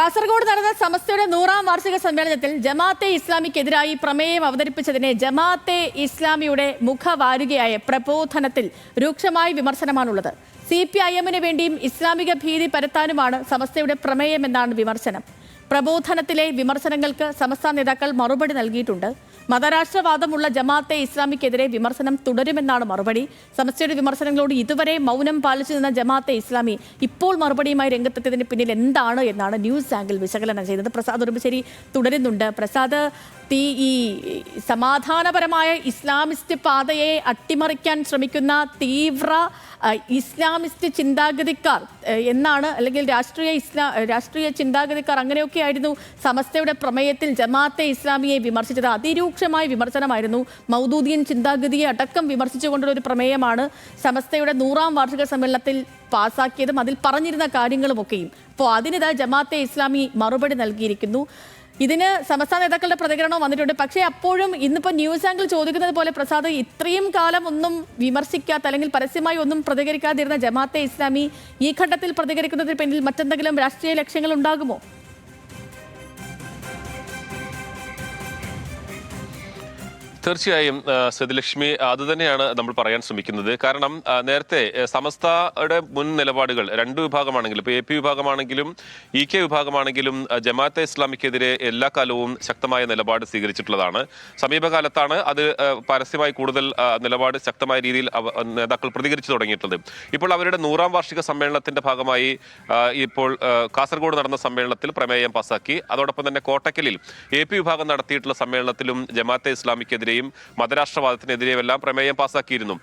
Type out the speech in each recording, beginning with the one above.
കാസർഗോഡ് നടന്ന സമസ്തയുടെ നൂറാം വാർഷിക സമ്മേളനത്തിൽ ജമാഅത്തെ ഇസ്ലാമിക്കെതിരായി പ്രമേയം അവതരിപ്പിച്ചതിനെ ജമാഅത്തെ ഇസ്ലാമിയുടെ മുഖവാരുകയായ പ്രബോധനത്തിൽ രൂക്ഷമായ വിമർശനമാണുള്ളത്. സി പി ഐ എമ്മിന് വേണ്ടിയും ഇസ്ലാമിക ഭീതി പരത്താനുമാണ് സമസ്തയുടെ പ്രമേയമെന്നാണ് വിമർശനം. പ്രബോധനത്തിലെ വിമർശനങ്ങൾക്ക് സമസ്ത നേതാക്കൾ മറുപടി നൽകിയിട്ടുണ്ട്. മതരാഷ്ട്രവാദമുള്ള ജമാഅത്തെ ഇസ്ലാമിക്കെതിരെ വിമർശനം തുടരുമെന്നാണ് മറുപടി. സമസ്തയുടെ വിമർശനങ്ങളോട് ഇതുവരെ മൗനം പാലിച്ചു നിന്ന ജമാഅത്തെ ഇസ്ലാമി ഇപ്പോൾ മറുപടിയുമായി രംഗത്തെത്തിയതിന് പിന്നിൽ എന്താണ് എന്നാണ് ന്യൂസ് ആംഗിൾ വിശകലനം ചെയ്തത്. പ്രസാദ് ഉറുമ്പശ്ശേരി തുടരുന്നുണ്ട്. പ്രസാദ് തീ ഈ സമാധാനപരമായ ഇസ്ലാമിസ്റ്റ് പാതയെ അട്ടിമറിക്കാൻ ശ്രമിക്കുന്ന തീവ്ര ഇസ്ലാമിസ്റ്റ് ചിന്താഗതിക്കാർ എന്നാണ് അല്ലെങ്കിൽ രാഷ്ട്രീയ ഇസ്ലാ രാഷ്ട്രീയ ചിന്താഗതിക്കാർ അങ്ങനെയൊക്കെയായിരുന്നു സമസ്തയുടെ പ്രമേയത്തിൽ ജമാഅത്തെ ഇസ്ലാമിയെ വിമർശിച്ചത് അതിരൂക്ഷമായ വിമർശനമായിരുന്നു. മൗദൂദിയൻ ചിന്താഗതിയെ അടക്കം വിമർശിച്ചുകൊണ്ടുള്ള ഒരു പ്രമേയമാണ് സമസ്തയുടെ നൂറാം വാർഷിക സമ്മേളനത്തിൽ പാസാക്കിയതും അതിൽ പറഞ്ഞിരുന്ന കാര്യങ്ങളുമൊക്കെയും. അപ്പോൾ അതിനിതാ ജമാഅത്തെ ഇസ്ലാമി മറുപടി നൽകിയിരിക്കുന്നു. ഇതിന് സമസ്ത നേതാക്കളുടെ പ്രതികരണം വന്നിട്ടുണ്ട്. പക്ഷേ അപ്പോഴും ഇന്നിപ്പോൾ ന്യൂസ് ആംഗിൾ ചോദിക്കുന്നത് പോലെ പ്രസാദ് ഇത്രയും കാലം ഒന്നും വിമർശിക്കാത്ത അല്ലെങ്കിൽ പരസ്യമായി ഒന്നും പ്രതികരിക്കാതിരുന്ന ജമാഅത്തെ ഇസ്ലാമി ഈ ഘട്ടത്തിൽ പ്രതികരിക്കുന്നതിന് പിന്നിൽ മറ്റെന്തെങ്കിലും രാഷ്ട്രീയ ലക്ഷ്യങ്ങൾ ഉണ്ടാകുമോ? തീർച്ചയായും സതിലക്ഷ്മി അത് തന്നെയാണ് നമ്മൾ പറയാൻ ശ്രമിക്കുന്നത്. കാരണം നേരത്തെ സമസ്തയുടെ മുൻ നിലപാടുകൾ രണ്ട് വിഭാഗമാണെങ്കിലും ഇപ്പോൾ എ പി വിഭാഗമാണെങ്കിലും ഇ കെ വിഭാഗമാണെങ്കിലും ജമാഅത്തെ ഇസ്ലാമിക്കെതിരെ എല്ലാ കാലവും ശക്തമായ നിലപാട് സ്വീകരിച്ചിട്ടുള്ളതാണ്. സമീപകാലത്താണ് അത് പരസ്യമായി കൂടുതൽ നിലപാട് ശക്തമായ രീതിയിൽ നേതാക്കൾ പ്രതികരിച്ചു തുടങ്ങിയിട്ടുള്ളത്. ഇപ്പോൾ അവരുടെ നൂറാം വാർഷിക സമ്മേളനത്തിന്റെ ഭാഗമായി ഇപ്പോൾ കാസർഗോഡ് നടന്ന സമ്മേളനത്തിൽ പ്രമേയം പാസാക്കി. അതോടൊപ്പം തന്നെ കോട്ടക്കലിൽ എ പി വിഭാഗം നടത്തിയിട്ടുള്ള സമ്മേളനത്തിലും ജമാഅത്തെ ഇസ്ലാമിക്കെതിരെയും മതരാഷ്ട്രവാദത്തിനെതിരെയും എല്ലാം പ്രമേയം പാസാക്കിയിരുന്നു.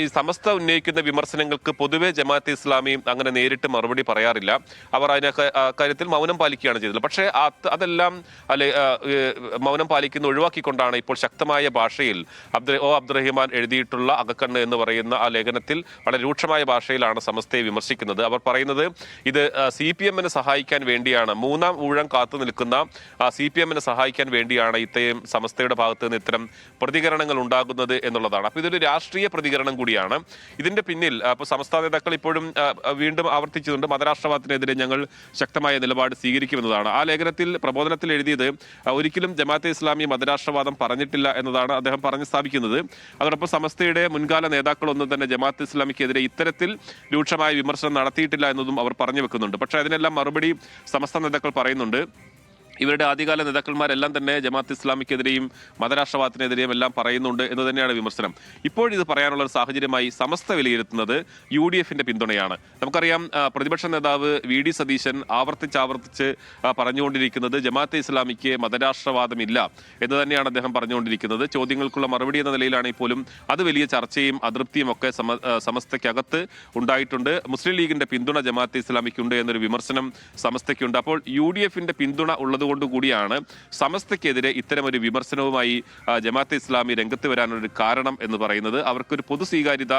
ഈ സമസ്ത ഉന്നയിക്കുന്ന വിമർശനങ്ങൾക്ക് പൊതുവെ ജമാഅത്ത് ഇസ്ലാമി അങ്ങനെ നേരിട്ട് മറുപടി പറയാറില്ല. അവർ അതിനെ കാര്യത്തിൽ മൗനം പാലിക്കുകയാണ് ചെയ്തത്. പക്ഷേ അതെല്ലാം അല്ലെ മൗനം പാലിക്കുന്ന ഒഴിവാക്കിക്കൊണ്ടാണ് ഇപ്പോൾ ശക്തമായ ഭാഷയിൽ അബ്ദു ഒ അബ്ദുറഹിമാൻ എഴുതിയിട്ടുള്ള അകക്കണ്ണ് എന്ന് പറയുന്ന ആ ലേഖനത്തിൽ വളരെ രൂക്ഷമായ ഭാഷയിലാണ് സമസ്തയെ വിമർശിക്കുന്നത്. അവർ പറയുന്നത് ഇത് സി പി എമ്മിനെ സഹായിക്കാൻ വേണ്ടിയാണ്. മൂന്നാം ഊഴം കാത്തു നിൽക്കുന്ന സി പി എമ്മിനെ സഹായിക്കാൻ വേണ്ടിയാണ് ഇത്രയും സമസ്തയുടെ ഭാഗത്ത് നിന്ന് ഇത്തരം പ്രതികരണങ്ങൾ ഉണ്ടാകുന്നത് എന്നുള്ളതാണ്. അപ്പൊ ഇതൊരു രാഷ്ട്രീയ പ്രതികരണം കൂടിയാണ്. ഇതിന്റെ പിന്നിൽ അപ്പോൾ സംസ്ഥാന നേതാക്കൾ ഇപ്പോഴും വീണ്ടും ആവർത്തിച്ചിട്ടുണ്ട്. മതരാഷ്ട്രവാദത്തിനെതിരെ ഞങ്ങൾ ശക്തമായ നിലപാട് സ്വീകരിക്കുമെന്നതാണ്. ആ ലേഖനത്തിൽ പ്രബോധനത്തിൽ എഴുതിയത് ഒരിക്കലും ജമാഅത്തെ ഇസ്ലാമി മതരാഷ്ട്രവാദം പറഞ്ഞിട്ടില്ല എന്നതാണ് അദ്ദേഹം പറഞ്ഞു സ്ഥാപിക്കുന്നത്. അതോടൊപ്പം സമസ്തയുടെ മുൻകാല നേതാക്കളൊന്നും തന്നെ ജമാഅത്ത് ഇസ്ലാമിക്കെതിരെ ഇത്തരത്തിൽ രൂക്ഷമായ വിമർശനം നടത്തിയിട്ടില്ല എന്നതും അവർ പറഞ്ഞു വെക്കുന്നുണ്ട്. പക്ഷേ അതിനെല്ലാം മറുപടി സമസ്ത നേതാക്കൾ പറയുന്നുണ്ട്. ഇവരുടെ ആദ്യകാല നേതാക്കന്മാരെല്ലാം തന്നെ ജമാഅത്ത് ഇസ്ലാമിക്കെതിരെയും മതരാഷ്ട്രവാദത്തിനെതിരെയും എല്ലാം പറയുന്നുണ്ട് എന്ന് തന്നെയാണ് വിമർശനം. ഇപ്പോഴിത് പറയാനുള്ള ഒരു സാഹചര്യമായി സമസ്ത വിലയിരുത്തുന്നത് യു ഡി എഫിന്റെ പിന്തുണയാണ്. നമുക്കറിയാം പ്രതിപക്ഷ നേതാവ് വി ഡി സതീശൻ ആവർത്തിച്ചാവർത്തിച്ച് പറഞ്ഞുകൊണ്ടിരിക്കുന്നത് ജമാഅത്തെ ഇസ്ലാമിക്ക് മതരാഷ്ട്രവാദമില്ല എന്ന് തന്നെയാണ് അദ്ദേഹം പറഞ്ഞുകൊണ്ടിരിക്കുന്നത്. ചോദ്യങ്ങൾക്കുള്ള മറുപടി എന്ന നിലയിലാണെങ്കിൽ പോലും അത് വലിയ ചർച്ചയും അതൃപ്തിയും ഒക്കെ സമ സമസ്തയ്ക്കകത്ത് ഉണ്ടായിട്ടുണ്ട്. മുസ്ലിം ലീഗിന്റെ പിന്തുണ ജമാഅത്തെ ഇസ്ലാമിക്കുണ്ട് എന്നൊരു വിമർശനം സമസ്തയ്ക്കുണ്ട്. അപ്പോൾ യു ഡി എഫിന്റെ പിന്തുണ ഉള്ളതുകൊണ്ട് കൂടിയാണ് സമസ്തയ്ക്കെതിരെ ഇത്തരമൊരു വിമർശനവുമായി ജമാഅത്തെ ഇസ്ലാമി രംഗത്ത് വരാനൊരു കാരണം എന്ന് പറയുന്നത് അവർക്കൊരു പൊതു സ്വീകാര്യത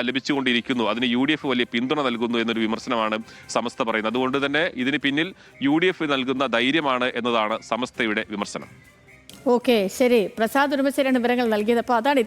ലഭിച്ചുകൊണ്ടിരിക്കുന്നു. അതിന് യു ഡി എഫ് വലിയ പിന്തുണ നൽകുന്നു എന്നൊരു വിമർശനമാണ് സമസ്ത പറയുന്നത്. അതുകൊണ്ട് തന്നെ ഇതിന് പിന്നിൽ യു ഡി എഫ് നൽകുന്ന ധൈര്യമാണ് എന്നതാണ് സമസ്തയുടെ വിമർശനം. ഓക്കെ ശരി. പ്രസാദ് ഉടമശ്ശേരിയാണ് വിവരങ്ങൾ നൽകിയത്. അപ്പോൾ അതാണ്